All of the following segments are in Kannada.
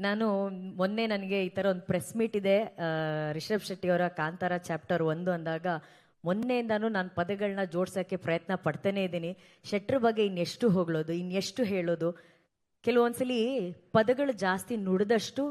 ನಾನು ಮೊನ್ನೆ ನನಗೆ ಈ ಥರ ಒಂದು ಪ್ರೆಸ್ ಮೀಟ್ ಇದೆ ರಿಷಬ್ ಶೆಟ್ಟಿ ಅವರ ಕಾಂತಾರ ಚಾಪ್ಟರ್ ಒಂದು ಅಂದಾಗ, ಮೊನ್ನೆಯಿಂದಾನು ನಾನು ಪದಗಳನ್ನ ಜೋಡ್ಸೋಕ್ಕೆ ಪ್ರಯತ್ನ ಪಡ್ತಾನೆ ಇದ್ದೀನಿ. ಶೆಟ್ಟರ್ ಬಗ್ಗೆ ಇನ್ನೆಷ್ಟು ಹೊಗಳೋದು, ಇನ್ನೆಷ್ಟು ಹೇಳೋದು? ಕೆಲವೊಂದ್ಸಲಿ ಪದಗಳು ಜಾಸ್ತಿ ನುಡಿದಷ್ಟು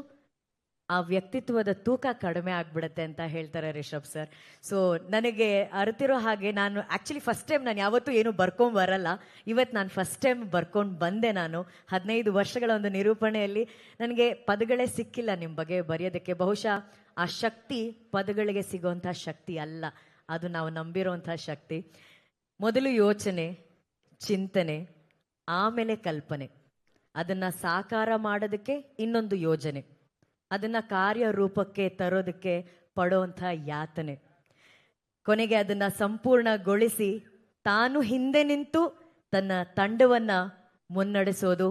ಆ ವ್ಯಕ್ತಿತ್ವದ ತೂಕ ಕಡಿಮೆ ಆಗ್ಬಿಡುತ್ತೆ ಅಂತ ಹೇಳ್ತಾರೆ ರಿಷಬ್ ಸರ್. ಸೊ ನನಗೆ ಅರಿತಿರೋ ಹಾಗೆ ನಾನು ಆ್ಯಕ್ಚುಲಿ ಫಸ್ಟ್ ಟೈಮ್ ನಾನು ಯಾವತ್ತೂ ಏನು ಬರ್ಕೊಂಡು ಬರಲ್ಲ. ಇವತ್ತು ನಾನು ಫಸ್ಟ್ ಟೈಮ್ ಬರ್ಕೊಂಡು ಬಂದೆ ನಾನು. ಹದಿನೈದು ವರ್ಷಗಳ ಒಂದು ನಿರೂಪಣೆಯಲ್ಲಿ ನನಗೆ ಪದಗಳೇ ಸಿಕ್ಕಿಲ್ಲ ನಿಮ್ಮ ಬಗ್ಗೆ ಬರೆಯೋದಕ್ಕೆ. ಬಹುಶಃ ಆ ಶಕ್ತಿ ಪದಗಳಿಗೆ ಸಿಗುವಂಥ ಶಕ್ತಿ ಅಲ್ಲ. ಅದು ನಾವು ನಂಬಿರುವಂಥ ಶಕ್ತಿ. ಮೊದಲು ಯೋಚನೆ, ಚಿಂತನೆ, ಆಮೇಲೆ ಕಲ್ಪನೆ. ಅದನ್ನು ಸಾಕಾರ ಮಾಡೋದಕ್ಕೆ ಇನ್ನೊಂದು ಯೋಜನೆ. ಅದನ್ನ ಕಾರ್ಯರೂಪಕ್ಕೆ ತರೋದಕ್ಕೆ ಪಡೋಂಥ ಯಾತನೆ. ಕೊನೆಗೆ ಅದನ್ನ ಸಂಪೂರ್ಣಗೊಳಿಸಿ ತಾನು ಹಿಂದೆ ನಿಂತು ತನ್ನ ತಂಡವನ್ನ ಮುನ್ನಡೆಸೋದು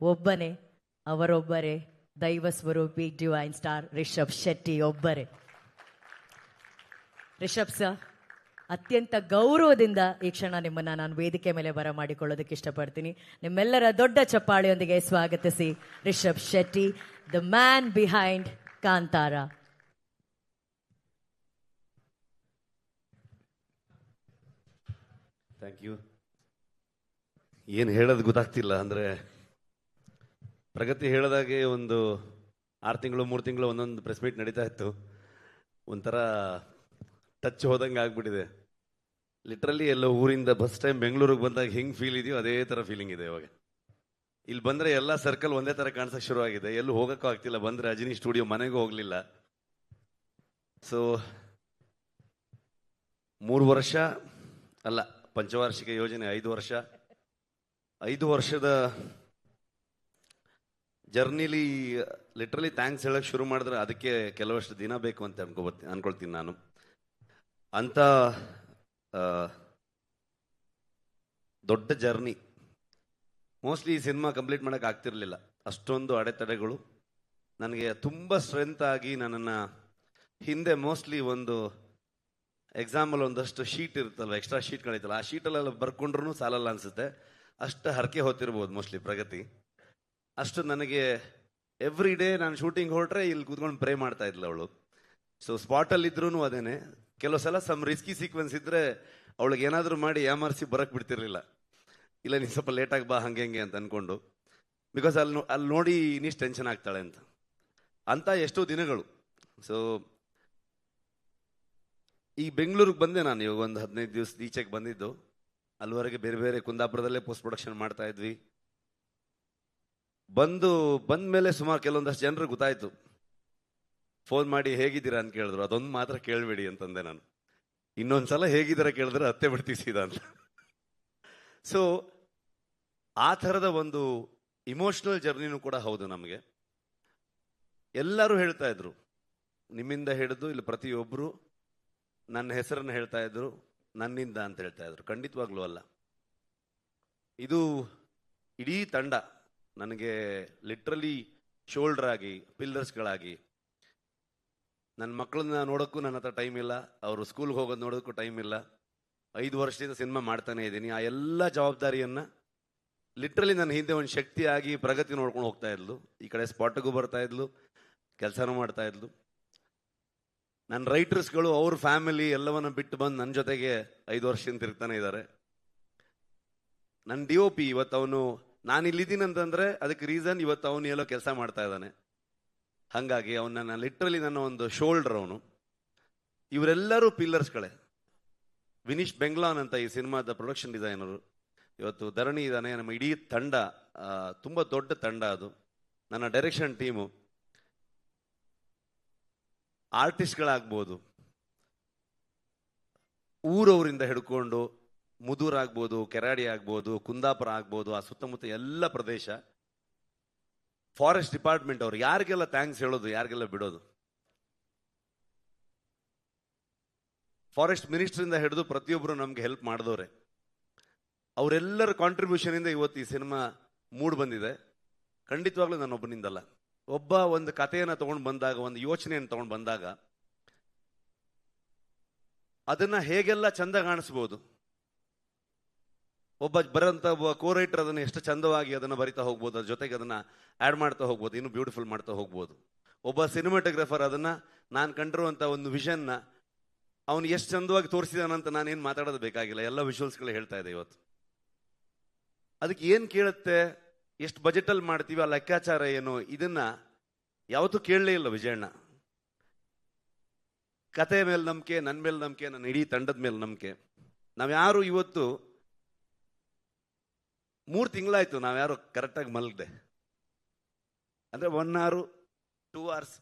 ಒಬ್ಬನೇ, ಅವರೊಬ್ಬರೇ, ದೈವ ಸ್ವರೂಪಿ, ಡಿವೈನ್ ಸ್ಟಾರ್ ರಿಷಬ್ ಶೆಟ್ಟಿ ಒಬ್ಬರೇ. ರಿಷಬ್ ಸರ್ ಅತ್ಯಂತ ಗೌರವದಿಂದ ಈ ಕ್ಷಣ ನಿಮ್ಮನ್ನ ನಾನು ವೇದಿಕೆ ಮೇಲೆ ಬರ ಮಾಡಿಕೊಳ್ಳೋದಕ್ಕೆ ಇಷ್ಟಪಡ್ತೀನಿ. ನಿಮ್ಮೆಲ್ಲರ ದೊಡ್ಡ ಚಪ್ಪಾಳಿಯೊಂದಿಗೆ ಸ್ವಾಗತಿಸಿ Rishab Shetty, the man behind Kantara. Thank you. ಏನು ಹೇಳೋದು ಗೊತ್ತಾಗ್ತಿಲ್ಲ ಅಂದರೆ ಪ್ರಗತಿ ಹೇಳದಾಗೆ ಒಂದು ಆರು ತಿಂಗಳು, ಮೂರು ತಿಂಗಳು ಒಂದೊಂದು ಪ್ರೆಸ್ ಮೀಟ್ ನಡೀತಾ ಇತ್ತು. ಒಂಥರ ಟಚ್ ಹೋದಂಗೆ ಆಗ್ಬಿಟ್ಟಿದೆ. ಲಿಟ್ರಲಿ ಎಲ್ಲ ಊರಿಂದ ಬಸ್ ಟೈಮ್ ಬೆಂಗಳೂರಿಗೆ ಬಂದಾಗ ಹೆಂಗೆ ಫೀಲ್ ಇದೆಯೋ ಅದೇ ಥರ ಫೀಲಿಂಗ್ ಇದೆ ಇವಾಗ. ಇಲ್ಲಿ ಬಂದರೆ ಎಲ್ಲ ಸರ್ಕಲ್ ಒಂದೇ ಥರ ಶುರು ಆಗಿದೆ ಎಲ್ಲೂ ಹೋಗೋಕ್ಕೂ ಆಗ್ತಿಲ್ಲ. ಬಂದರೆ ಅಜಿನಿ ಸ್ಟುಡಿಯೋ ಮನೆಗೂ ಹೋಗಲಿಲ್ಲ. ಸೊ ಮೂರು ವರ್ಷ ಅಲ್ಲ, ಪಂಚವಾರ್ಷಿಕ ಯೋಜನೆ ಐದು ವರ್ಷ. ಐದು ವರ್ಷದ ಜರ್ನಿಲಿ ಲಿಟ್ರಲಿ ಥ್ಯಾಂಕ್ಸ್ ಹೇಳಕ್ ಶುರು ಮಾಡಿದ್ರೆ ಅದಕ್ಕೆ ಕೆಲವಷ್ಟು ದಿನ ಬೇಕು ಅಂತ ಅನ್ಕೋಬರ್ತೀನಿ ಅನ್ಕೊಳ್ತೀನಿ ನಾನು. ಅಂತ ದೊಡ್ಡ ಜರ್ನಿ. ಮೋಸ್ಟ್ಲಿ ಈ ಸಿನಿಮಾ ಕಂಪ್ಲೀಟ್ ಮಾಡೋಕೆ ಆಗ್ತಿರ್ಲಿಲ್ಲ. ಅಷ್ಟೊಂದು ಅಡೆತಡೆಗಳು. ನನಗೆ ತುಂಬ ಸ್ಟ್ರೆಂತ್ ಆಗಿ ನನ್ನನ್ನು ಹಿಂದೆ ಮೋಸ್ಟ್ಲಿ ಒಂದು ಎಕ್ಸಾಂಪಲ್ ಒಂದಷ್ಟು ಶೀಟ್ ಇರ್ತಲ್ಲ ಎಕ್ಸ್ಟ್ರಾ ಶೀಟ್ಗಳಿತ್ತಲ್ಲ ಆ ಶೀಟಲ್ಲೆಲ್ಲ ಬರ್ಕೊಂಡ್ರು ಸಾಲಲ್ಲ ಅನ್ಸುತ್ತೆ. ಅಷ್ಟು ಹರಕೆ ಹೊತ್ತಿರ್ಬೋದು ಮೋಸ್ಟ್ಲಿ ಪ್ರಗತಿ. ಅಷ್ಟು ನನಗೆ ಎವ್ರಿ ಡೇ ನಾನು ಶೂಟಿಂಗ್ ಹೊರಟ್ರೆ ಇಲ್ಲಿ ಕೂತ್ಕೊಂಡು ಪ್ರೇ ಮಾಡ್ತಾ ಇದ್ಲು ಅವಳು. ಸೊ ಸ್ಪಾಟಲ್ಲಿ ಇದ್ರೂ ಅದೇನೆ. ಕೆಲವು ಸಲ ಸಮ್ ರಿಸ್ಕಿ ಸೀಕ್ವೆನ್ಸ್ ಇದ್ರೆ ಅವಳಿಗೆ ಏನಾದರೂ ಮಾಡಿ ಯಾಮರ್ಸಿ ಬರಕ್ ಬಿಡ್ತಿರ್ಲಿಲ್ಲ. ಇಲ್ಲ, ನೀನು ಸ್ವಲ್ಪ ಲೇಟಾಗಿ ಬಾ, ಹಂಗೆ ಹಂಗೆ ಅಂತ ಅನ್ಕೊಂಡು. ಬಿಕಾಸ್ ಅಲ್ಲಿ ಅಲ್ಲಿ ನೋಡಿ ಇನ್ನಿಷ್ಟು ಟೆನ್ಷನ್ ಆಗ್ತಾಳೆ ಅಂತ. ಅಂತ ಎಷ್ಟೋ ದಿನಗಳು. ಸೊ ಈ ಬೆಂಗಳೂರಿಗೆ ಬಂದೆ ನಾನು, ಇವಾಗ ಒಂದು ಹದಿನೈದು ದಿವಸ ಈಚೆಗೆ ಬಂದಿದ್ದು. ಅಲ್ಲಿವರೆಗೆ ಬೇರೆ ಬೇರೆ ಕುಂದಾಪುರದಲ್ಲೇ ಪೋಸ್ಟ್ ಪ್ರೊಡಕ್ಷನ್ ಮಾಡ್ತಾ ಇದ್ವಿ. ಬಂದು ಬಂದ ಮೇಲೆ ಸುಮಾರು ಕೆಲವೊಂದಷ್ಟು ಜನರು ಗೊತ್ತಾಯ್ತು. ಫೋನ್ ಮಾಡಿ ಹೇಗಿದ್ದೀರಾ ಅಂತ ಕೇಳಿದ್ರು. ಅದೊಂದು ಮಾತ್ರ ಕೇಳಬೇಡಿ ಅಂತಂದೆ ನಾನು. ಇನ್ನೊಂದ್ಸಲ ಹೇಗಿದ್ದೀರಾ ಕೇಳಿದ್ರೆ ಅತ್ತೆ ಬಿಡ್ತೀವಿ ಸೀದಾ ಅಂತ. ಸೊ ಆ ಥರದ ಒಂದು ಇಮೋಷ್ನಲ್ ಜರ್ನಿನೂ ಕೂಡ ಹೌದು ನಮಗೆ. ಎಲ್ಲರೂ ಹೇಳ್ತಾ ಇದ್ರು. ನಿಮ್ಮಿಂದ ಹಿಡಿದು ಇಲ್ಲಿ ಪ್ರತಿಯೊಬ್ಬರು ನನ್ನ ಹೆಸರನ್ನು ಹೇಳ್ತಾ ಇದ್ರು, ನನ್ನಿಂದ ಅಂತ ಹೇಳ್ತಾ ಇದ್ರು. ಖಂಡಿತವಾಗ್ಲೂ ಅಲ್ಲ. ಇದು ಇಡೀ ತಂಡ ನನಗೆ ಲಿಟ್ರಲಿ ಶೋಲ್ಡರ್ ಆಗಿ ಪಿಲ್ಲರ್ಸ್ಗಳಾಗಿ ನನ್ನ ಮಕ್ಕಳನ್ನ ನೋಡೋಕ್ಕೂ ನನ್ನ ಹತ್ರ ಟೈಮ್ ಇಲ್ಲ. ಅವರು ಸ್ಕೂಲ್ಗೆ ಹೋಗೋದು ನೋಡೋಕ್ಕೂ ಟೈಮ್ ಇಲ್ಲ. ಐದು ವರ್ಷದಿಂದ ಸಿನಿಮಾ ಮಾಡ್ತಾನೆ ಇದ್ದೀನಿ. ಆ ಎಲ್ಲ ಜವಾಬ್ದಾರಿಯನ್ನು ಲಿಟ್ರಲಿ ನನ್ನ ಹಿಂದೆ ಒಂದು ಶಕ್ತಿಯಾಗಿ ಪ್ರಗತಿ ನೋಡ್ಕೊಂಡು ಹೋಗ್ತಾ ಇದ್ಲು. ಈ ಕಡೆ ಸ್ಪಾಟ್ಗೂ ಬರ್ತಾ ಇದ್ಲು. ಕೆಲಸನೂ ಮಾಡ್ತಾ ಇದ್ಲು. ನನ್ನ ರೈಟರ್ಸ್ಗಳು ಅವ್ರ ಫ್ಯಾಮಿಲಿ ಎಲ್ಲವನ್ನ ಬಿಟ್ಟು ಬಂದು ನನ್ನ ಜೊತೆಗೆ ಐದು ವರ್ಷದಿಂದ ಇರ್ತಾನೆ ಇದ್ದಾರೆ ನನ್ನ ಡಿ ಒ ಪಿ ಇವತ್ತು ಅವನು ನಾನು ಇಲ್ಲಿದ್ದೀನಿ ಅಂತಂದ್ರೆ ಅದಕ್ಕೆ ರೀಸನ್ ಇವತ್ತು ಅವನು ಎಲ್ಲೋ ಕೆಲಸ ಮಾಡ್ತಾ ಇದ್ದಾನೆ. ಹಾಗಾಗಿ ಅವನ ನನ್ನ ಲಿಟ್ರಲಿ ನನ್ನ ಒಂದು ಶೋಲ್ಡರ್ ಅವನು. ಇವರೆಲ್ಲರೂ ಪಿಲ್ಲರ್ಸ್ಗಳೇ ವಿನೀಶ್ ಬೆಂಗ್ಲಾನ್ ಅಂತ ಈ ಸಿನಿಮಾದ ಪ್ರೊಡಕ್ಷನ್ ಡಿಸೈನರು ಇವತ್ತು ಧರಣಿ ಇದ್ದಾನೆ ನಮ್ಮ ಇಡೀ ತಂಡ ತುಂಬ ದೊಡ್ಡ ತಂಡ ಅದು. ನನ್ನ ಡೈರೆಕ್ಷನ್ ಟೀಮು ಆರ್ಟಿಸ್ಟ್ಗಳಾಗ್ಬೋದು ಊರವರಿಂದ ಹಿಡ್ಕೊಂಡು ಮುದೂರ್ ಆಗ್ಬೋದು ಕೆರಾಡಿ ಆಗ್ಬೋದು, ಕುಂದಾಪುರ ಆಗ್ಬೋದು, ಆ ಸುತ್ತಮುತ್ತ ಎಲ್ಲ ಪ್ರದೇಶ. ಫಾರೆಸ್ಟ್ ಡಿಪಾರ್ಟ್ಮೆಂಟ್ ಅವ್ರು ಯಾರಿಗೆಲ್ಲ ಥ್ಯಾಂಕ್ಸ್ ಹೇಳೋದು, ಯಾರಿಗೆಲ್ಲ ಬಿಡೋದು? ಫಾರೆಸ್ಟ್ ಮಿನಿಸ್ಟ್ರಿಂದ ಹಿಡಿದು ಪ್ರತಿಯೊಬ್ಬರು ನಮ್ಗೆ ಹೆಲ್ಪ್ ಮಾಡಿದವ್ರೆ. ಅವರೆಲ್ಲರ ಕಾಂಟ್ರಿಬ್ಯೂಷನ್ ಇಂದ ಇವತ್ತು ಈ ಸಿನಿಮಾ ಮೂಡ್ ಬಂದಿದೆ. ಖಂಡಿತವಾಗ್ಲೂ ನಾನು ಒಬ್ಬನಿಂದಲ್ಲ. ಒಬ್ಬ ಒಂದು ಕಥೆಯನ್ನು ತಗೊಂಡು ಬಂದಾಗ, ಒಂದು ಯೋಚನೆಯನ್ನು ತಗೊಂಡು ಬಂದಾಗ, ಅದನ್ನ ಹೇಗೆಲ್ಲ ಚಂದ ಕಾಣಿಸ್ಬೋದು? ಒಬ್ಬ ಬರೋಂಥ ಒಬ್ಬ ಕೋ ಅದನ್ನು ಎಷ್ಟು ಚಂದವಾಗಿ ಅದನ್ನು ಬರಿತಾ ಹೋಗ್ಬೋದು, ಅದ್ರ ಜೊತೆಗೆ ಅದನ್ನು ಆ್ಯಡ್ ಮಾಡ್ತಾ ಹೋಗ್ಬೋದು, ಇನ್ನೂ ಬ್ಯೂಟಿಫುಲ್ ಮಾಡ್ತಾ ಹೋಗ್ಬೋದು. ಒಬ್ಬ ಸಿನಿಮಾಟೋಗ್ರಾಫರ್ ಅದನ್ನು ನಾನು ಕಂಡಿರುವಂಥ ಒಂದು ವಿಷನ್ನ ಅವನು ಎಷ್ಟು ಚಂದವಾಗಿ ತೋರಿಸಿದಾನಂತ ನಾನೇನು ಮಾತಾಡೋದು ಬೇಕಾಗಿಲ್ಲ, ಎಲ್ಲ ವಿಷುವಲ್ಸ್ಗಳು ಹೇಳ್ತಾ ಇದೆ ಇವತ್ತು. ಅದಕ್ಕೆ ಏನು ಕೇಳುತ್ತೆ, ಎಷ್ಟು ಬಜೆಟಲ್ಲಿ ಮಾಡ್ತೀವಿ, ಆ ಲೆಕ್ಕಾಚಾರ ಏನು, ಇದನ್ನ ಯಾವತ್ತೂ ಕೇಳಲೇ ಇಲ್ಲ ವಿಜಯಣ್ಣ. ಕತೆ ಮೇಲೆ ನಂಬಿಕೆ ನನ್ನ ಮೇಲೆ ನಂಬಿಕೆ, ನನ್ನ ಇಡೀ ತಂಡದ ಮೇಲೆ ನಂಬಿಕೆ. ನಾವ್ಯಾರು ಇವತ್ತು ಮೂರು ತಿಂಗಳಾಯ್ತು, ನಾವ್ಯಾರು ಕರೆಕ್ಟಾಗಿ ಮಲಗದೆ. ಅಂದರೆ ಒನ್ ಅವರು ಟೂ ಅವರ್ಸ್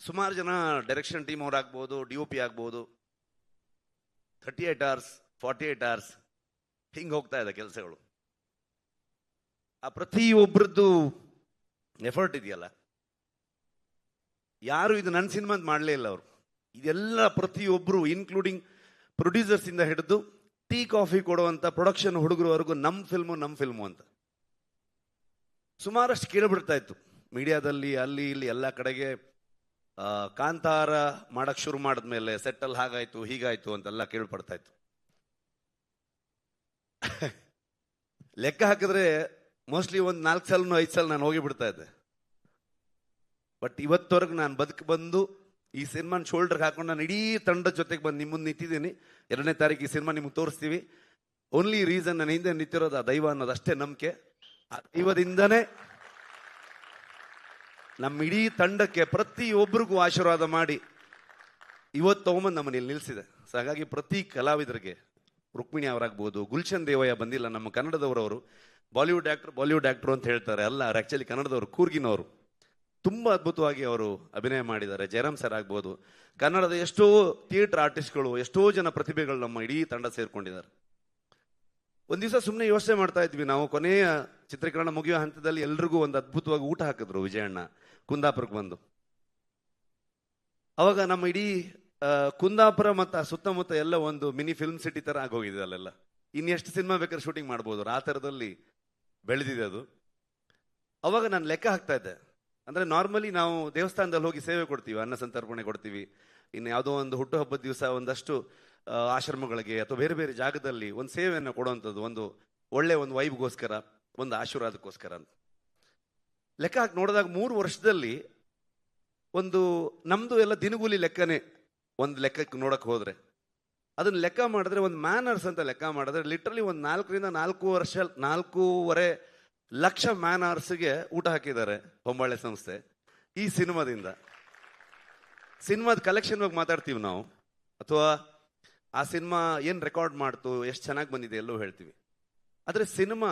ಸುಮಾರು ಜನ ಡೈರೆಕ್ಷನ್ ಟೀಮ್ ಅವ್ರು ಆಗ್ಬೋದು ಡಿ ಒ ಪಿ ಆಗ್ಬೋದು. Thirty eight hours forty eight hours ಹಿಂಗೆ ಹೋಗ್ತಾ ಇದೆ ಕೆಲಸಗಳು. ಆ ಪ್ರತಿಯೊಬ್ಬರದ್ದು ಎಫರ್ಟ್ ಇದೆಯಲ್ಲ. ಯಾರು ಇದು ನನ್ನ ಸಿನಿಮಾ ಮಾಡಲೇ ಇಲ್ಲ ಅವರು. ಇದೆಲ್ಲ ಪ್ರತಿಯೊಬ್ಬರು ಇನ್ಕ್ಲೂಡಿಂಗ್ ಪ್ರೊಡ್ಯೂಸರ್ಸ್ ಇಂದ ಹಿಡಿದು ಟೀ ಕಾಫಿ ಕೊಡುವಂತ ಪ್ರೊಡಕ್ಷನ್ ಹುಡುಗರವರೆಗೂ ನಮ್ಮ ಫಿಲ್ಮು ನಮ್ಮ ಫಿಲ್ಮು ಅಂತ. ಸುಮಾರಷ್ಟು ಕೇಳಿಬಿಡ್ತಾ ಇತ್ತು. ಮೀಡಿಯಾದಲ್ಲಿ, ಅಲ್ಲಿ, ಇಲ್ಲಿ ಎಲ್ಲ ಕಡೆಗೆ ಕಾಂತಾರ ಮಾಡಕ್ ಶುರು ಮಾಡಿದ್ಮೇಲೆ ಸೆಟ್ಟಲ್ ಹಾಗಾಯ್ತು, ಹೀಗಾಯ್ತು ಅಂತೆಲ್ಲ ಕೇಳ್ಪಡ್ತಾ ಇತ್ತು. ಲೆಕ್ಕ ಹಾಕಿದ್ರೆ ಮೋಸ್ಟ್ಲಿ ಒಂದು ನಾಲ್ಕು ಸಲನು ಐದು ಸಲ ನಾನು ಹೋಗಿ ಬಿಡ್ತಾ ಇದ್ದೆ. ಬಟ್ ಇವತ್ತವರೆಗೂ ನಾನು ಬದುಕು ಬಂದು ಈ ಸಿನಿಮಾನ ಶೋಲ್ಡರ್ಗೆ ಹಾಕೊಂಡು ನಾನು ಇಡೀ ತಂಡದ ಜೊತೆಗೆ ಬಂದು ನಿಮ್ಮ ಮುಂದೆ ನಿಂತಿದ್ದೀನಿ. ಎರಡನೇ ತಾರೀಕು ಈ ಸಿನಿಮಾ ನಿಮ್ಗೆ ತೋರಿಸ್ತೀವಿ. ಓನ್ಲಿ ರೀಸನ್ ನನ್ನ ಹಿಂದೆ ನಿಂತಿರೋದು ಆ ದೈವ ಅನ್ನೋದು ಅಷ್ಟೇ ನಂಬಿಕೆ. ಆ ದೈವದಿಂದನೇ ನಮ್ಮ ಇಡೀ ತಂಡಕ್ಕೆ ಪ್ರತಿಯೊಬ್ಬರಿಗೂ ಆಶೀರ್ವಾದ ಮಾಡಿ ಇವತ್ತು ತಗೊಂಬಂದು ನಮ್ಮನ್ನು ಇಲ್ಲಿ ನಿಲ್ಲಿಸಿದೆ. ಸೊ ಹಾಗಾಗಿ ಪ್ರತಿ ಕಲಾವಿದರಿಗೆ ರುಕ್ಮಿಣಿ ಅವರಾಗ್ಬೋದು, ಗುಲ್ಶನ್ ದೇವಯ್ಯ ಬಂದಿಲ್ಲ ನಮ್ಮ ಕನ್ನಡದವರವರು. ಬಾಲಿವುಡ್ ಆಕ್ಟರ್ ಬಾಲಿವುಡ್ ಆಕ್ಟರ್ ಅಂತ ಹೇಳ್ತಾರೆ. ಅಲ್ಲ ಅವ್ರು ಆ್ಯಕ್ಚುಲಿ ಕನ್ನಡದವರು, ಕೂರ್ಗಿನವರು. ತುಂಬ ಅದ್ಭುತವಾಗಿ ಅವರು ಅಭಿನಯ ಮಾಡಿದ್ದಾರೆ. ಜಯರಾಮ್ ಸರ್ ಆಗ್ಬೋದು. ಕನ್ನಡದ ಎಷ್ಟೋ ಥಿಯೇಟರ್ ಆರ್ಟಿಸ್ಟ್ಗಳು, ಎಷ್ಟೋ ಜನ ಪ್ರತಿಭೆಗಳು ನಮ್ಮ ಇಡೀ ತಂಡ ಸೇರ್ಕೊಂಡಿದ್ದಾರೆ. ಒಂದ್ ದಿವಸ ಸುಮ್ಮನೆ ಯೋಚನೆ ಮಾಡ್ತಾ ಇದ್ವಿ. ನಾವು ಕೊನೆಯ ಚಿತ್ರೀಕರಣ ಮುಗಿಯೋ ಹಂತದಲ್ಲಿ ಎಲ್ರಿಗೂ ಒಂದು ಅದ್ಭುತವಾಗಿ ಊಟ ಹಾಕಿದ್ರು ವಿಜಯಣ್ಣ, ಕುಂದಾಪುರಕ್ಕೆ ಬಂದು. ಅವಾಗ ನಮ್ಮ ಇಡೀ ಕುಂದಾಪುರ ಮತ್ತು ಸುತ್ತಮುತ್ತ ಎಲ್ಲ ಒಂದು ಮಿನಿ ಫಿಲ್ಮ್ ಸಿಟಿ ತರ ಆಗೋಗಿದೆ ಅಲ್ಲೆಲ್ಲ. ಇನ್ನೆಷ್ಟು ಸಿನಿಮಾ ಬೇಕಾದ್ರೆ ಶೂಟಿಂಗ್ ಮಾಡ್ಬೋದು. ಆ ಥರದಲ್ಲಿ ಬೆಳೆದಿದೆ ಅದು. ಅವಾಗ ನಾನು ಲೆಕ್ಕ ಹಾಕ್ತಾ ಇದ್ದೆ. ಅಂದ್ರೆ ನಾರ್ಮಲಿ ನಾವು ದೇವಸ್ಥಾನದಲ್ಲಿ ಹೋಗಿ ಸೇವೆ ಕೊಡ್ತೀವಿ, ಅನ್ನ ಸಂತರ್ಪಣೆ ಕೊಡ್ತೀವಿ. ಇನ್ನು ಯಾವುದೋ ಒಂದು ಹುಟ್ಟುಹಬ್ಬದ ದಿವಸ ಒಂದಷ್ಟು ಆಶ್ರಮಗಳಿಗೆ ಅಥವಾ ಬೇರೆ ಬೇರೆ ಜಾಗದಲ್ಲಿ ಒಂದು ಸೇವೆಯನ್ನು ಕೊಡುವಂಥದ್ದು, ಒಂದು ಒಳ್ಳೆ ಒಂದು ವೈಬ್ಗೋಸ್ಕರ, ಒಂದು ಆಶೀರ್ವಾದಕ್ಕೋಸ್ಕರ ಅಂತ. ಲೆಕ್ಕ ಹಾಕಿ ನೋಡಿದಾಗ ಮೂರು ವರ್ಷದಲ್ಲಿ ಒಂದು ನಮ್ಮದು ಎಲ್ಲ ದಿನಗೂಲಿ ಲೆಕ್ಕನೇ ಒಂದು ಲೆಕ್ಕಕ್ಕೆ ನೋಡಕ್ಕೆ ಹೋದರೆ. ಅದನ್ನು ಲೆಕ್ಕ ಮಾಡಿದ್ರೆ ಒಂದು ಮ್ಯಾನರ್ಸ್ ಅಂತ ಲೆಕ್ಕ ಮಾಡಿದ್ರೆ ಲಿಟ್ರಲಿ ಒಂದು ನಾಲ್ಕರಿಂದ ನಾಲ್ಕು ವರ್ಷ, ನಾಲ್ಕೂವರೆ ಲಕ್ಷ ಮ್ಯಾನರ್ಸ್ಗೆ ಊಟ ಹಾಕಿದ್ದಾರೆ ಹೊಂಬಾಳೆ ಸಂಸ್ಥೆ ಈ ಸಿನಿಮಾದಿಂದ. ಸಿನಿಮಾದ ಕಲೆಕ್ಷನ್ ಬಗ್ಗೆ ಮಾತಾಡ್ತೀವಿ ನಾವು. ಅಥವಾ ಆ ಸಿನಿಮಾ ಏನು ರೆಕಾರ್ಡ್ ಮಾಡ್ತು, ಎಷ್ಟು ಚೆನ್ನಾಗಿ ಬಂದಿದೆ ಎಲ್ಲೋ ಹೇಳ್ತೀವಿ. ಆದರೆ ಸಿನಿಮಾ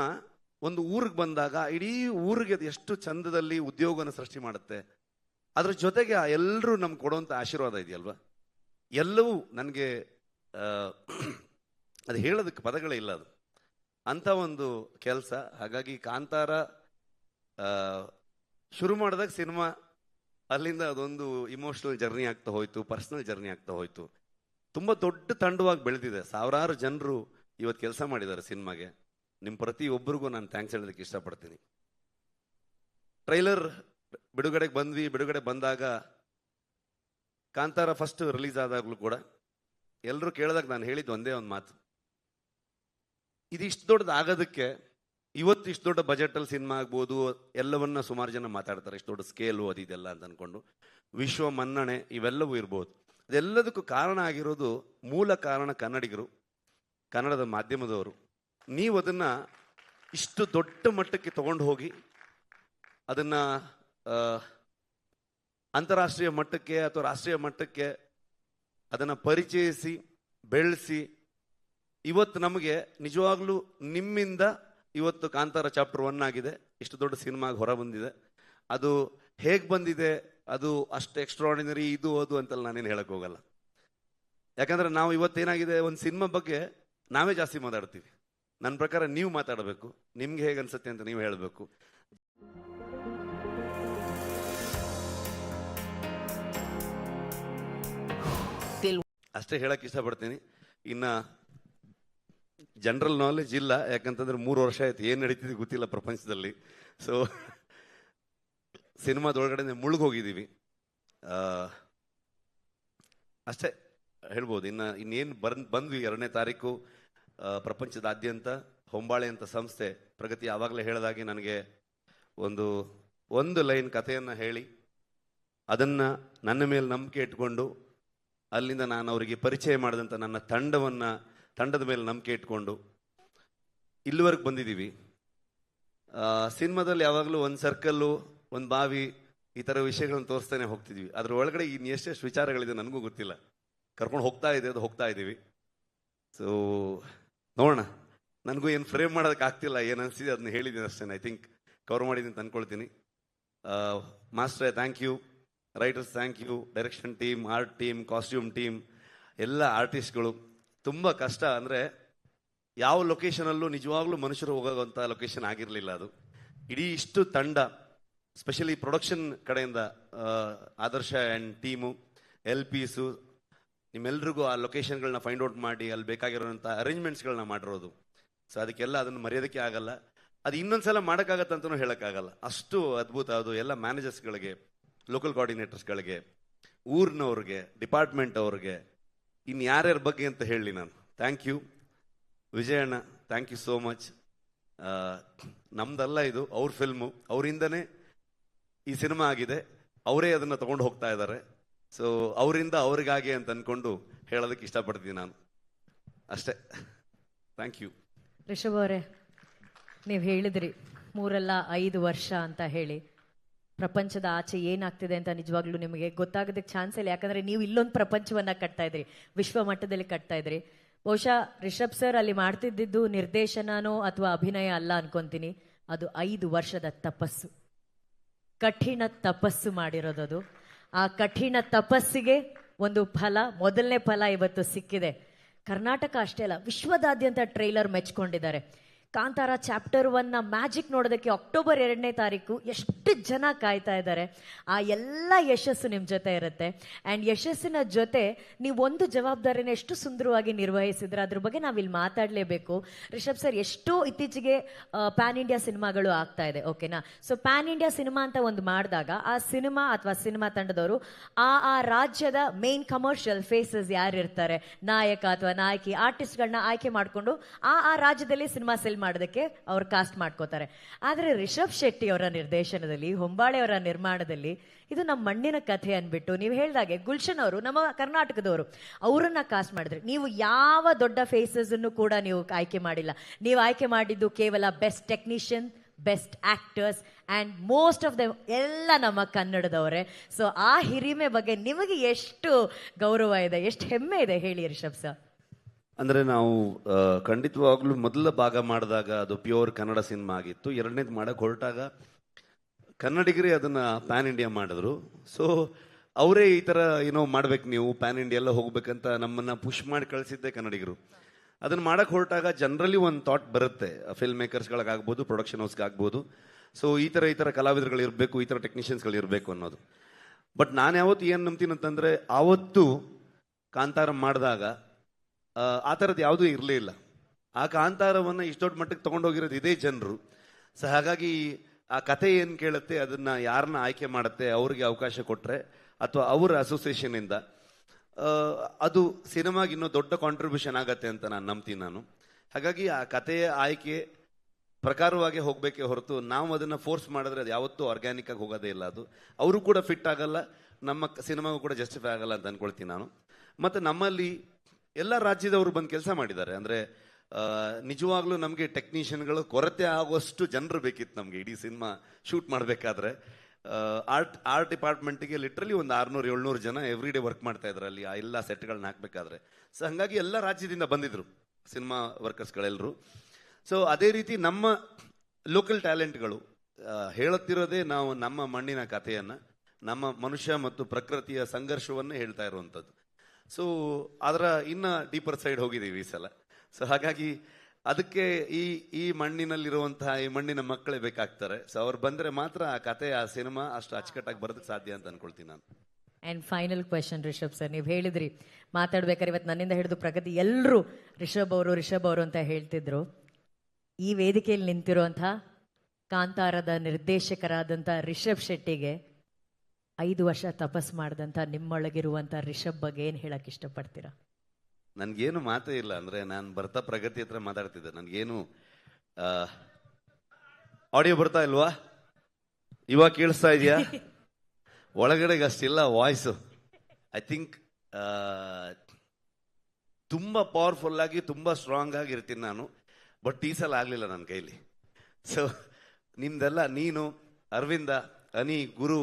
ಒಂದು ಊರಿಗೆ ಬಂದಾಗ, ಇಡೀ ಊರಿಗೆ ಅದು ಎಷ್ಟು ಚಂದದಲ್ಲಿ ಉದ್ಯೋಗನ ಸೃಷ್ಟಿ ಮಾಡುತ್ತೆ. ಅದ್ರ ಜೊತೆಗೆ ಆ ಎಲ್ಲರೂ ನಮ್ಗೆ ಕೊಡುವಂಥ ಆಶೀರ್ವಾದ ಇದೆಯಲ್ವಾ? ಎಲ್ಲವೂ ನನಗೆ ಅದು ಹೇಳೋದಕ್ಕೆ ಪದಗಳೇ ಇಲ್ಲ ಅದು. ಅಂಥ ಒಂದು ಕೆಲಸ. ಹಾಗಾಗಿ ಕಾಂತಾರ ಶುರು ಮಾಡಿದಾಗ ಸಿನಿಮಾ ಅಲ್ಲಿಂದ ಅದೊಂದು ಇಮೋಷನಲ್ ಜರ್ನಿ ಆಗ್ತಾ ಹೋಯ್ತು ಪರ್ಸನಲ್ ಜರ್ನಿ ಆಗ್ತಾ ಹೋಯ್ತು. ತುಂಬ ದೊಡ್ಡ ತಂಡವಾಗಿ ಬೆಳೆದಿದೆ. ಸಾವಿರಾರು ಜನರು ಇವತ್ತು ಕೆಲಸ ಮಾಡಿದ್ದಾರೆ ಸಿನಿಮಾಗೆ. ನಿಮ್ಮ ಪ್ರತಿಯೊಬ್ಬರಿಗೂ ನಾನು ಥ್ಯಾಂಕ್ಸ್ ಹೇಳೋದಕ್ಕೆ ಇಷ್ಟಪಡ್ತೀನಿ. ಟ್ರೈಲರ್ ಬಿಡುಗಡೆಗೆ ಬಂದ್ವಿ. ಬಿಡುಗಡೆ ಬಂದಾಗ ಕಾಂತಾರ ಫಸ್ಟ್ ರಿಲೀಸ್ ಆದಾಗಲೂ ಕೂಡ ಎಲ್ಲರೂ ಕೇಳಿದಾಗ ನಾನು ಹೇಳಿದ್ದು ಒಂದೇ ಒಂದು ಮಾತು. ಇದು ಇಷ್ಟು ದೊಡ್ಡದು ಆಗೋದಕ್ಕೆ ಇವತ್ತು ಇಷ್ಟು ದೊಡ್ಡ ಬಜೆಟಲ್ಲಿ ಸಿನಿಮಾ ಆಗ್ಬೋದು, ಎಲ್ಲವನ್ನ ಸುಮಾರು ಜನ ಮಾತಾಡ್ತಾರೆ, ಇಷ್ಟು ದೊಡ್ಡ ಸ್ಕೇಲು ಅದು ಇದೆಲ್ಲ ಅಂತ ಅಂದ್ಕೊಂಡು ವಿಶ್ವ ಮನ್ನಣೆ ಇವೆಲ್ಲವೂ ಇರ್ಬೋದು. ಅದೆಲ್ಲದಕ್ಕೂ ಕಾರಣ ಆಗಿರೋದು ಮೂಲ ಕಾರಣ ಕನ್ನಡಿಗರು, ಕನ್ನಡದ ಮಾಧ್ಯಮದವರು. ನೀವು ಅದನ್ನು ಇಷ್ಟು ದೊಡ್ಡ ಮಟ್ಟಕ್ಕೆ ತಗೊಂಡು ಹೋಗಿ ಅದನ್ನು ಅಂತಾರಾಷ್ಟ್ರೀಯ ಮಟ್ಟಕ್ಕೆ ಅಥವಾ ರಾಷ್ಟ್ರೀಯ ಮಟ್ಟಕ್ಕೆ ಅದನ್ನು ಪರಿಚಯಿಸಿ, ಬೆಳೆಸಿ ಇವತ್ತು ನಮಗೆ ನಿಜವಾಗ್ಲೂ ನಿಮ್ಮಿಂದ ಇವತ್ತು ಕಾಂತಾರ ಚಾಪ್ಟರ್ ಒನ್ ಆಗಿದೆ. ಇಷ್ಟು ದೊಡ್ಡ ಸಿನಿಮಾಗೆ ಹೊರ ಬಂದಿದೆ. ಅದು ಹೇಗೆ ಬಂದಿದೆ ಅದು ಅಷ್ಟು ಎಕ್ಸ್ಟ್ರಾಡಿನರಿ ಇದು ಅದು ಅಂತೆಲ್ಲ ನಾನೇನು ಹೇಳಕ್ ಹೋಗಲ್ಲ. ಯಾಕಂದ್ರೆ ನಾವು ಇವತ್ತೇನಾಗಿದೆ ಒಂದು ಸಿನಿಮಾ ಬಗ್ಗೆ ನಾವೇ ಜಾಸ್ತಿ ಮಾತಾಡ್ತೀವಿ. ನನ್ನ ಪ್ರಕಾರ ನೀವು ಮಾತಾಡಬೇಕು. ನಿಮ್ಗೆ ಹೇಗೆ ಅನ್ಸುತ್ತೆ ಅಂತ ನೀವು ಹೇಳಬೇಕು. ಅಷ್ಟೇ ಹೇಳಕ್ ಇಷ್ಟಪಡ್ತೀನಿ. ಇನ್ನ ಜನರಲ್ ನಾಲೆಜ್ ಇಲ್ಲ. ಯಾಕಂತಂದ್ರೆ ಮೂರು ವರ್ಷ ಆಯ್ತು. ಏನು ನಡೀತಿದೆ ಗೊತ್ತಿಲ್ಲ ಪ್ರಪಂಚದಲ್ಲಿ. ಸೊ ಸಿನಿಮಾದೊಳಗಡೆ ಮುಳುಗೋಗಿದ್ದೀವಿ ಅಷ್ಟೇ ಹೇಳ್ಬೋದು. ಇನ್ನು, ಇನ್ನೇನು ಬರ್ ಬಂದ್ವಿ ಎರಡನೇ ತಾರೀಕು ಪ್ರಪಂಚದಾದ್ಯಂತ ಹೊಂಬಾಳೆ ಅಂತ ಸಂಸ್ಥೆ. ಪ್ರಗತಿ ಆವಾಗಲೇ ಹೇಳಿದಾಗೆ ನನಗೆ ಒಂದು ಒಂದು ಲೈನ್ ಕಥೆಯನ್ನು ಹೇಳಿ, ಅದನ್ನು ನನ್ನ ಮೇಲೆ ನಂಬಿಕೆ ಇಟ್ಕೊಂಡು, ಅಲ್ಲಿಂದ ನಾನು ಅವರಿಗೆ ಪರಿಚಯ ಮಾಡಿದಂಥ ನನ್ನ ತಂಡವನ್ನು ತಂಡದ ಮೇಲೆ ನಂಬಿಕೆ ಇಟ್ಕೊಂಡು ಇಲ್ಲಿವರೆಗೆ ಬಂದಿದ್ದೀವಿ. ಸಿನಿಮಾದಲ್ಲಿ ಯಾವಾಗಲೂ ಒಂದು ಸರ್ಕಲ್ಲು, ಒಂದು ಬಾವಿ, ಈ ಥರ ವಿಷಯಗಳನ್ನು ತೋರಿಸ್ತಾನೆ ಹೋಗ್ತಿದ್ವಿ. ಅದ್ರ ಒಳಗಡೆ ಇನ್ನು ಎಷ್ಟೆಷ್ಟು ವಿಚಾರಗಳಿದೆ ನನಗೂ ಗೊತ್ತಿಲ್ಲ. ಕರ್ಕೊಂಡು ಹೋಗ್ತಾ ಇದೆ ಅದು ಹೋಗ್ತಾ ಇದ್ದೀವಿ. ಸೊ ನೋಡೋಣ. ನನಗೂ ಏನು ಫ್ರೇಮ್ ಮಾಡೋದಕ್ಕೆ ಆಗ್ತಿಲ್ಲ, ಏನು ಅನಿಸಿದೆ ಅದನ್ನ ಹೇಳಿದ್ದೀನಿ ಅಷ್ಟೇ. ಐ ಥಿಂಕ್ ಕವರ್ ಮಾಡಿದ್ದೀನಿ ಅಂತ ಅಂದ್ಕೊಳ್ತೀನಿ ಮಾಸ್ಟ್ರೇ thank you writers thank you direction team art team costume team ಎಲ್ಲ ಆರ್ಟಿಸ್ಟ್ಗಳು ತುಂಬ ಕಷ್ಟ ಅಂದರೆ ಯಾವ ಲೊಕೇಶನಲ್ಲೂ ನಿಜವಾಗ್ಲೂ ಮನುಷ್ಯರು ಹೋಗೋಂಥ ಲೊಕೇಶನ್ ಆಗಿರಲಿಲ್ಲ ಅದು. ಇಡೀ ಇಷ್ಟು ತಂಡ ಸ್ಪೆಷಲಿ ಪ್ರೊಡಕ್ಷನ್ ಕಡೆಯಿಂದ ಆದರ್ಶ ಆ್ಯಂಡ್ ಟೀಮು ಎಲ್ ಪೀಸು ನಿಮ್ಮೆಲ್ರಿಗೂ ಆ ಲೊಕೇಶನ್ಗಳನ್ನ ಫೈಂಡ್ ಔಟ್ ಮಾಡಿ, ಅಲ್ಲಿ ಬೇಕಾಗಿರೋಂಥ ಅರೇಂಜ್ಮೆಂಟ್ಸ್ಗಳನ್ನ ಮಾಡಿರೋದು. ಸೊ ಅದಕ್ಕೆಲ್ಲ ಅದನ್ನು ಮರೆಯೋದಕ್ಕೆ ಆಗಲ್ಲ. ಅದು ಇನ್ನೊಂದು ಸಲ ಮಾಡೋಕ್ಕಾಗತ್ತಂತನೂ ಹೇಳೋಕ್ಕಾಗಲ್ಲ. ಅಷ್ಟು ಅದ್ಭುತ ಅದು ಎಲ್ಲ ಮ್ಯಾನೇಜರ್ಸ್ಗಳಿಗೆ ಲೋಕಲ್ ಕೋಆರ್ಡಿನೇಟರ್ಸ್ಗಳಿಗೆ ಊರಿನವ್ರಿಗೆ ಡಿಪಾರ್ಟ್ಮೆಂಟ್ ಅವ್ರಿಗೆ. ಇನ್ನು ಯಾರ್ಯಾರ ಬಗ್ಗೆ ಅಂತ ಹೇಳಲಿ ನಾನು. ಥ್ಯಾಂಕ್ ಯು ವಿಜಯಣ್ಣ ಥ್ಯಾಂಕ್ ಯು ಸೋ ಮಚ್ ನಮ್ದಲ್ಲ ಇದು, ಅವ್ರ ಫಿಲ್ಮು ಅವರಿಂದನೇ ಈ ಸಿನಿಮಾ ಆಗಿದೆ. ಅವರೇ ಅದನ್ನು ತಗೊಂಡು ಹೋಗ್ತಾ ಇದ್ದಾರೆ ಸೊ ಅವರಿಂದ ಅವರಿಗಾಗಿ ಅಂತ ಅಂದ್ಕೊಂಡು ಹೇಳೋದಕ್ಕೆ ಇಷ್ಟಪಡ್ತೀನಿ ನಾನು. ಅಷ್ಟೇ. ಥ್ಯಾಂಕ್ ಯು ರಿಷಭ್ ಅವರೇ, ನೀವು ಹೇಳಿದ್ರಿ, ಮೂರಲ್ಲ ಐದು ವರ್ಷ ಅಂತ ಹೇಳಿ. ಪ್ರಪಂಚದ ಆಚೆ ಏನಾಗ್ತಿದೆ ಅಂತ ನಿಜವಾಗ್ಲೂ ನಿಮಗೆ ಗೊತ್ತಾಗೋದಕ್ಕೆ ಚಾನ್ಸ್ ಇಲ್ಲ. ಯಾಕಂದ್ರೆ ನೀವು ಇಲ್ಲೊಂದು ಪ್ರಪಂಚವನ್ನ ಕಟ್ತಾ ಇದ್ರಿ ವಿಶ್ವ ಮಟ್ಟದಲ್ಲಿ ಕಟ್ತಾ ಇದ್ರಿ. ಬಹುಶಃ ರಿಷಬ್ ಸರ್ ಅಲ್ಲಿ ಮಾಡ್ತಿದ್ದಿದ್ದು ನಿರ್ದೇಶನನೋ ಅಥವಾ ಅಭಿನಯ ಅಲ್ಲ ಅನ್ಕೊಂತೀನಿ. ಅದು ಐದು ವರ್ಷದ ತಪಸ್ಸು. ಕಠಿಣ ತಪಸ್ಸು ಮಾಡಿರೋದದು. ಆ ಕಠಿಣ ತಪಸ್ಸಿಗೆ ಒಂದು ಫಲ, ಮೊದಲನೇ ಫಲ ಇವತ್ತು ಸಿಕ್ಕಿದೆ. ಕರ್ನಾಟಕ ಅಷ್ಟೇ ಅಲ್ಲ, ವಿಶ್ವದಾದ್ಯಂತ ಟ್ರೈಲರ್ ಮೆಚ್ಕೊಂಡಿದ್ದಾರೆ. ಕಾಂತಾರ ಚಾಪ್ಟರ್ ಒನ್ನ ಮ್ಯಾಜಿಕ್ ನೋಡೋದಕ್ಕೆ ಅಕ್ಟೋಬರ್ ಎರಡನೇ ತಾರೀಕು ಎಷ್ಟು ಜನ ಕಾಯ್ತಾ ಇದ್ದಾರೆ. ಆ ಎಲ್ಲ ಯಶಸ್ಸು ನಿಮ್ಮ ಜೊತೆ ಇರುತ್ತೆ. ಆ್ಯಂಡ್ ಯಶಸ್ಸಿನ ಜೊತೆ ನೀವು ಒಂದು ಜವಾಬ್ದಾರಿನ ಎಷ್ಟು ಸುಂದರವಾಗಿ ನಿರ್ವಹಿಸಿದ್ರೆ ಅದ್ರ ಬಗ್ಗೆ ನಾವಿಲ್ಲಿ ಮಾತಾಡಲೇಬೇಕು. ರಿಷಬ್ ಸರ್, ಎಷ್ಟೋ ಇತ್ತೀಚೆಗೆ ಪ್ಯಾನ್ ಇಂಡಿಯಾ ಸಿನಿಮಾಗಳು ಆಗ್ತಾ ಇದೆ ಓಕೆನಾ ಸೊ ಪ್ಯಾನ್ ಇಂಡಿಯಾ ಸಿನಿಮಾ ಅಂತ ಒಂದು ಮಾಡಿದಾಗ ಆ ಸಿನಿಮಾ ಅಥವಾ ಸಿನಿಮಾ ತಂಡದವರು ಆ ಆ ರಾಜ್ಯದ ಮೇನ್ ಕಮರ್ಷಿಯಲ್ ಫೇಸಸ್ ಯಾರಿರ್ತಾರೆ? ನಾಯಕ ಅಥವಾ ನಾಯಕಿ ಆರ್ಟಿಸ್ಟ್ಗಳನ್ನ ಆಯ್ಕೆ ಮಾಡಿಕೊಂಡು ಆ ಆ ರಾಜ್ಯದಲ್ಲಿ ಸಿನಿಮಾ ಸೆಲ್ ಮಾಡೋದಕ್ಕೆ ಅವ್ರು ಕಾಸ್ಟ್ ಮಾಡ್ಕೋತಾರೆ. ಆದರೆ ರಿಷಬ್ ಶೆಟ್ಟಿ ಅವರ ನಿರ್ದೇಶನದಲ್ಲಿ, ಹೊಂಬಾಳೆ ಅವರ ನಿರ್ಮಾಣದಲ್ಲಿ ಇದು ನಮ್ಮ ಮಣ್ಣಿನ ಕಥೆ ಅನ್ಬಿಟ್ಟು ನೀವು ಹೇಳ್ದಾಗೆ ಗುಲ್ಶನ್ ಅವರು ನಮ್ಮ ಕರ್ನಾಟಕದವರು, ಅವರನ್ನ ಕಾಸ್ಟ್ ಮಾಡಿದ್ರೆ. ನೀವು ಯಾವ ದೊಡ್ಡ ಫೇಸಸ್ ಅನ್ನು ಕೂಡ ನೀವು ಆಯ್ಕೆ ಮಾಡಿಲ್ಲ. ನೀವು ಆಯ್ಕೆ ಮಾಡಿದ್ದು ಕೇವಲ best technician best actors and most of the ಎಲ್ಲ ನಮ್ಮ ಕನ್ನಡದವರೇ. ಸೊ ಆ ಹಿರಿಮೆ ಬಗ್ಗೆ ನಿಮಗೆ ಎಷ್ಟು ಗೌರವ ಇದೆ, ಎಷ್ಟು ಹೆಮ್ಮೆ ಇದೆ ಹೇಳಿ ರಿಷಬ್ ಸರ್ ಅಂದರೆ ನಾವು ಖಂಡಿತವಾಗ್ಲೂ ಮೊದಲ ಭಾಗ ಮಾಡಿದಾಗ ಅದು ಪ್ಯೂರ್ ಕನ್ನಡ ಸಿನಿಮಾ ಆಗಿತ್ತು. ಎರಡನೇದು ಮಾಡಕ್ಕೆ ಹೊರಟಾಗ ಕನ್ನಡಿಗರೇ ಅದನ್ನ ಪ್ಯಾನ್ ಇಂಡಿಯಾ ಮಾಡಿದ್ರು. ಸೊ ಅವರೇ ಈ ಥರ ಏನೋ ಮಾಡ್ಬೇಕು ನೀವು, ಪ್ಯಾನ್ ಇಂಡಿಯಾ ಎಲ್ಲ ಹೋಗ್ಬೇಕಂತ ನಮ್ಮನ್ನ ಪುಷ್ ಮಾಡಿ ಕಳಿಸಿದ್ದೆ ಕನ್ನಡಿಗರು. ಅದನ್ನ ಮಾಡೋಕ್ಕೆ ಹೊರಟಾಗ ಜನರಲಿ ಒಂದು ಥಾಟ್ ಬರುತ್ತೆ. ಫಿಲ್ಮ್ ಮೇಕರ್ಸ್ಗಳಿಗಾಗ್ಬೋದು ಪ್ರೊಡಕ್ಷನ್ ಹೌಸ್ಗಾಗ್ಬೋದು ಸೊ ಈ ಥರ ಈ ಥರ ಕಲಾವಿದರುಗಳು ಇರಬೇಕು, ಈ ಥರ ಟೆಕ್ನಿಷಿಯನ್ಸ್ಗಳು ಇರಬೇಕು ಅನ್ನೋದು. ಬಟ್ ನಾನು ಯಾವತ್ತು ಏನು ನಂಬ್ತೀನಿ ಅಂತಂದರೆ, ಆವತ್ತು ಕಾಂತಾರ ಮಾಡಿದಾಗ ಆ, ಥರದ್ದು ಯಾವುದೂ ಇರಲೇ ಇಲ್ಲ. ಆ ಕಾಂತಾರವನ್ನು ಇಷ್ಟು ದೊಡ್ಡ ಮಟ್ಟಕ್ಕೆ ತೊಗೊಂಡೋಗಿರೋದು ಇದೇ ಜನರು. ಸೊ ಹಾಗಾಗಿ ಆ ಕತೆ ಏನು ಕೇಳುತ್ತೆ ಅದನ್ನು ಯಾರನ್ನ ಆಯ್ಕೆ ಮಾಡುತ್ತೆ ಅವ್ರಿಗೆ ಅವಕಾಶ ಕೊಟ್ಟರೆ ಅಥವಾ ಅವರ ಅಸೋಸಿಯೇಷನಿಂದ ಅದು ಸಿನಿಮಾಗೆ ಇನ್ನೂ ದೊಡ್ಡ ಕಾಂಟ್ರಿಬ್ಯೂಷನ್ ಆಗತ್ತೆ ಅಂತ ನಾನು ನಂಬ್ತೀನಿ ನಾನು. ಹಾಗಾಗಿ ಆ ಕತೆಯ ಆಯ್ಕೆ ಪ್ರಕಾರವಾಗಿ ಹೋಗಬೇಕೇ ಹೊರತು ನಾವು ಅದನ್ನು ಫೋರ್ಸ್ ಮಾಡಿದ್ರೆ ಅದು ಯಾವತ್ತೂ ಆರ್ಗ್ಯಾನಿಕ್ಕಾಗಿ ಹೋಗೋದೇ ಇಲ್ಲ ಅದು. ಅವರು ಕೂಡ ಫಿಟ್ ಆಗಲ್ಲ ನಮ್ಮ ಸಿನಿಮಾಗೂ ಕೂಡ ಜಸ್ಟಿಫೈ ಆಗಲ್ಲ ಅಂತ ಅಂದ್ಕೊಳ್ತೀನಿ ನಾನು. ಮತ್ತು ನಮ್ಮಲ್ಲಿ ಎಲ್ಲ ರಾಜ್ಯದವರು ಬಂದು ಕೆಲಸ ಮಾಡಿದ್ದಾರೆ. ಅಂದ್ರೆ ನಿಜವಾಗ್ಲೂ ನಮಗೆ ಟೆಕ್ನಿಷಿಯನ್ಗಳು ಕೊರತೆ ಆಗುವಷ್ಟು ಜನರು ಬೇಕಿತ್ತು ನಮಗೆ ಇಡೀ ಸಿನಿಮಾ ಶೂಟ್ ಮಾಡಬೇಕಾದ್ರೆ. ಆರ್ಟ್ ಆರ್ಟ್ ಡಿಪಾರ್ಟ್ಮೆಂಟ್ಗೆ ಲಿಟ್ರಲಿ ಒಂದು ಆರ್ನೂರು, ಏಳ್ನೂರು ಜನ ಎವ್ರಿ ಡೇ ವರ್ಕ್ ಮಾಡ್ತಾ ಇದ್ರು ಅಲ್ಲಿ, ಆ ಎಲ್ಲ ಸೆಟ್ಗಳನ್ನ ಹಾಕಬೇಕಾದ್ರೆ. ಸೊ ಹಾಗಾಗಿ ಎಲ್ಲ ರಾಜ್ಯದಿಂದ ಬಂದಿದ್ರು ಸಿನಿಮಾ ವರ್ಕರ್ಸ್ಗಳೆಲ್ಲರೂ ಸೊ ಅದೇ ರೀತಿ ನಮ್ಮ ಲೋಕಲ್ ಟ್ಯಾಲೆಂಟ್ಗಳು ಹೇಳುತ್ತಿರೋದೇ ನಾವು ನಮ್ಮ ಮಣ್ಣಿನ ಕಥೆಯನ್ನು, ನಮ್ಮ ಮನುಷ್ಯ ಮತ್ತು ಪ್ರಕೃತಿಯ ಸಂಘರ್ಷವನ್ನು ಹೇಳ್ತಾ ಇರುವಂಥದ್ದು ಸೊ ಅದರ ಇನ್ನ ಡೀಪರ್ ಸೈಡ್ ಹೋಗಿದ್ದೀವಿ ಈ ಸಲ. ಸೊ ಹಾಗಾಗಿ ಅದಕ್ಕೆ ಈ ಈ ಮಣ್ಣಿನಲ್ಲಿರುವಂತಹ, ಈ ಮಣ್ಣಿನ ಮಕ್ಕಳೇ ಬೇಕಾಗ್ತಾರೆ. ಸೊ ಅವ್ರು ಬಂದ್ರೆ ಮಾತ್ರ ಆ ಕತೆ, ಆ ಸಿನಿಮಾ ಅಷ್ಟು ಅಚ್ಚುಕಟ್ಟಾಗಿ ಬರೋದಕ್ಕೆ ಸಾಧ್ಯ ಅಂತ ಅನ್ಕೊಳ್ತೀನಿ ನಾನು. And final question Rishab sir. ನೀವು ಹೇಳಿದ್ರಿ ಮಾತಾಡ್ಬೇಕಾದ್ರೆ ಇವತ್ತು ನನ್ನಿಂದ ಹಿಡಿದು ಪ್ರಗತಿ ಎಲ್ಲರೂ ರಿಷಬ್ ಅವರು ರಿಷಬ್ ಅವರು ಅಂತ ಹೇಳ್ತಿದ್ರು. ಈ ವೇದಿಕೆಯಲ್ಲಿ ನಿಂತಿರುವಂತಹ ಕಾಂತಾರದ ನಿರ್ದೇಶಕರಾದಂಥ ರಿಷಬ್ ಶೆಟ್ಟಿಗೆ ಐದು ವರ್ಷ ತಪಸ್ ಮಾಡಿದಂಥ ನಿಮ್ಮೊಳಗಿರುವಂಥ ರಿಷಬ್ ಬಗ್ಗೆ ಏನು ಹೇಳಕ್ ಇಷ್ಟಪಡ್ತೀರಾ? ನನ್ಗೇನು ಮಾತೇ ಇಲ್ಲ ಅಂದ್ರೆ ನಾನು ಬರ್ತಾ ಪ್ರಗತಿ ಹತ್ರ ಮಾತಾಡ್ತಿದ್ದೆ. ನನ್ಗೇನು ಆಡಿಯೋ ಬರ್ತಾ ಇಲ್ವಾ? ಇವಾಗ ಕೇಳಿಸ್ತಾ ಇದೆಯಾ? ಒಳಗಡೆಗೆ ಅಷ್ಟಿಲ್ಲ ವಾಯ್ಸು ಐ ಥಿಂಕ್ ತುಂಬ ಪವರ್ಫುಲ್ ಆಗಿ ತುಂಬ ಸ್ಟ್ರಾಂಗ್ ಆಗಿ ಇರ್ತೀನಿ ನಾನು. ಬಟ್ ಈ ಸಲ ಆಗಲಿಲ್ಲ ನನ್ನ ಕೈಲಿ. ಸೊ ನಿಮ್ದೆಲ್ಲ ನೀನು ಅರವಿಂದ ಅನಿ ಗುರು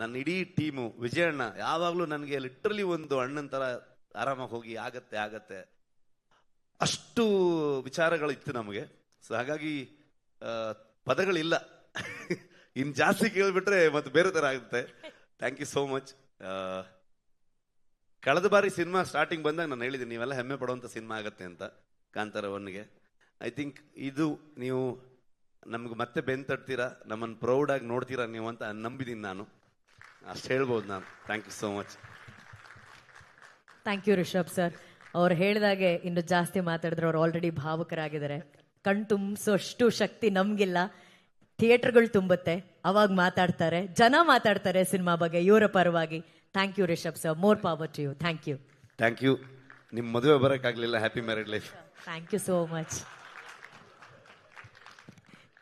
ನನ್ನ ಇಡೀ ಟೀಮು, ವಿಜಯಣ್ಣ, ಯಾವಾಗಲೂ ನನಗೆ ಲಿಟ್ರಲಿ ಒಂದು ಅಣ್ಣನ ಥರ ಆರಾಮಾಗಿ ಹೋಗಿ ಆಗತ್ತೆ ಆಗತ್ತೆ. ಅಷ್ಟು ವಿಚಾರಗಳು ಇತ್ತು ನಮಗೆ. ಸೊ ಹಾಗಾಗಿ ಪದಗಳಿಲ್ಲ. ಇನ್ನು ಜಾಸ್ತಿ ಕೇಳಿಬಿಟ್ರೆ ಮತ್ತೆ ಬೇರೆ ಥರ ಆಗುತ್ತೆ. ಥ್ಯಾಂಕ್ ಯು ಸೋ ಮಚ್ ಕಳೆದ ಬಾರಿ ಸಿನಿಮಾ ಸ್ಟಾರ್ಟಿಂಗ್ ಬಂದಾಗ ನಾನು ಹೇಳಿದ್ದೀನಿ, ನೀವೆಲ್ಲ ಹೆಮ್ಮೆ ಪಡುವಂಥ ಸಿನಿಮಾ ಆಗತ್ತೆ ಅಂತ ಕಾಂತಾರ ಒನ್ಗೆ ಐ ಥಿಂಕ್ ಇದು ನೀವು ನಮ್ಗೆ ಮತ್ತೆ ಬೆನ್ ತಟ್ತೀರಾ? ನಮ್ಮನ್ನು ಆಗಿ ನೋಡ್ತೀರಾ ನೀವು ಅಂತ ನಂಬಿದ್ದೀನಿ ನಾನು. ಅಷ್ಟು ಹೇಳ್ಬೋದು ನಾನು. Thank you so much thank you Rishab sir ಅವ್ರು ಹೇಳಿದಾಗೆ ಇನ್ನು ಜಾಸ್ತಿ ಮಾತಾಡಿದ್ರೆ ಅವ್ರು ಆಲ್ರೆಡಿ ಭಾವುಕರಾಗಿದ್ದಾರೆ. ಕಣ್ ತುಂಬಿಸೋಷ್ಟು ಶಕ್ತಿ ನಮ್ಗಿಲ್ಲ. ಥಿಯೇಟರ್ಗಳು ತುಂಬುತ್ತೆ. ಅವಾಗ ಮಾತಾಡ್ತಾರೆ. ಜನ ಮಾತಾಡ್ತಾರೆ ಸಿನಿಮಾ ಬಗ್ಗೆ ಇವರ ಪರವಾಗಿ. Thank you Rishab sir more power to you thank you thank you ನಿಮ್ಮ ಮದುವೆ ಬರೋಕ್ಕಾಗಲಿಲ್ಲ. Happy married life thank you so much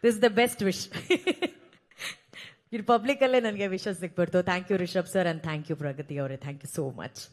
this the best wish ಇದು ಪಬ್ಲಿಕಲ್ಲೇ ನನಗೆ wishes ಸಿಕ್ಬಿಡ್ತು thank you Rishab sir and thank you Pragati ಅವರೇ. Thank you so much